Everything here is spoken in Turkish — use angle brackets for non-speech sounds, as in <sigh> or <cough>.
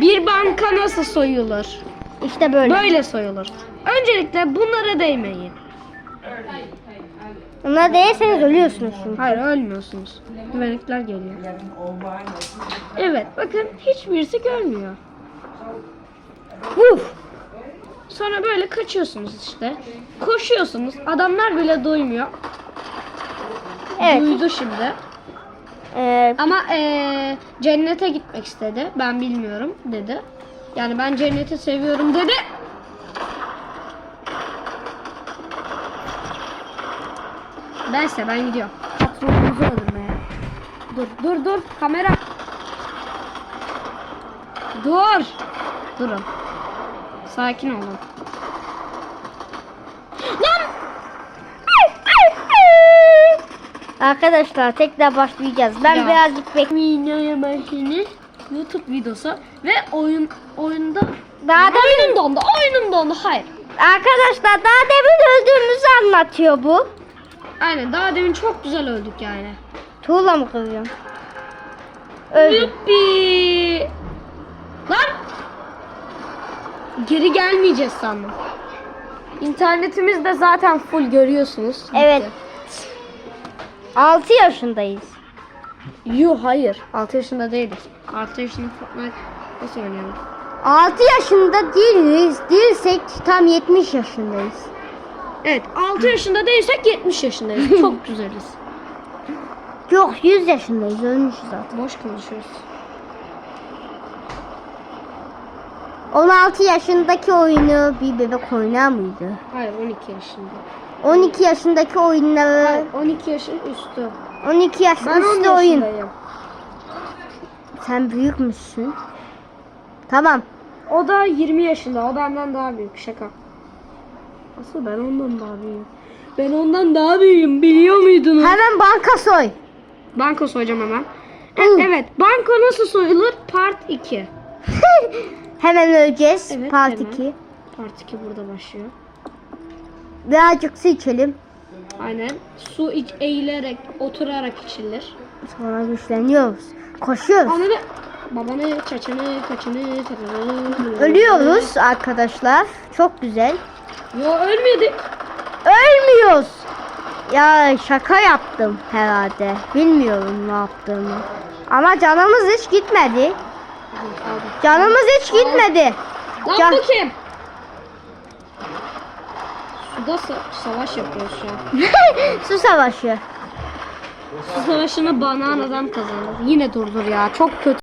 Bir banka nasıl soyulur? İşte böyle. Böyle soyulur. Öncelikle bunlara değmeyin. Ona değerseniz ölüyorsunuz. Hayır ölmüyorsunuz. Güvenlikler geliyor. Evet bakın hiçbirisi görmüyor. Uf. Sonra böyle kaçıyorsunuz işte. Koşuyorsunuz. Adamlar bile duymuyor. Evet. Duydu şimdi. Ee, Ama eee, cennete gitmek istedi. Ben bilmiyorum dedi. Yani ben cenneti seviyorum dedi. Neyse ben gidiyorum. Patronumuzu öldürmeye. Dur dur dur kamera. Dur. Durun. Sakin olun. Arkadaşlar tekrar başlayacağız. Ben Ya. birazcık bek. Video başını YouTube videosu ve oyun oyunda Daha da oyunum dondu. Oyunum dondu. Hayır. Arkadaşlar daha demin öldüğümüzü anlatıyor bu. Aynen daha demin çok güzel öldük yani. Tuğla mı kırıyorum? Öldüm. Yuppi. Lan. Geri gelmeyeceğiz sandım. İnternetimiz de zaten full görüyorsunuz. Evet. 6 yaşındayız. Yuh hayır. 6 yaşında değiliz. 6 yaşında Fortnite nasıl oynayalım? 6 yaşında değiliz. Değilsek tam 70 yaşındayız. Evet 6 yaşında değilsek 70 yaşındayız. <laughs> Çok güzeliz. Yok 100 yaşındayız. Ölmüşüz zaten. Boş konuşuyoruz. 16 yaşındaki oyunu bir bebek oynar mıydı? Hayır 12 yaşında. 12 yaşındaki oyunları Hayır 12 yaşın üstü. 12 yaş Ben 10 üstü oyun. Sen büyük müsün? Tamam. O da 20 yaşında. O benden daha büyük. Şaka. Asıl ben ondan daha büyüğüm. Ben ondan daha büyüğüm. Biliyor muydunuz? Hemen banka soy. Banko soyacağım hemen. E- Hı. evet. Banko nasıl soyulur? Part 2. <laughs> Hemen öleceğiz. Evet, Part hemen. 2. Part 2 burada başlıyor. Birazcık su içelim. Aynen. Su iç, eğilerek, oturarak içilir. Sonra güçleniyoruz. Koşuyoruz. Ananı, babanı, çaçanı, kaçını. Ölüyoruz arkadaşlar. Çok güzel. Yo ölmedik. Ölmüyoruz. Ya şaka yaptım herhalde. Bilmiyorum ne yaptığımı. Ama canımız hiç gitmedi. Canımız hiç gitmedi. Lan Can- bu kim? Suda sa- savaş yapıyoruz şu an. <laughs> Su savaşı. Su savaşını banan adam kazandı. Yine durdur ya. Çok kötü.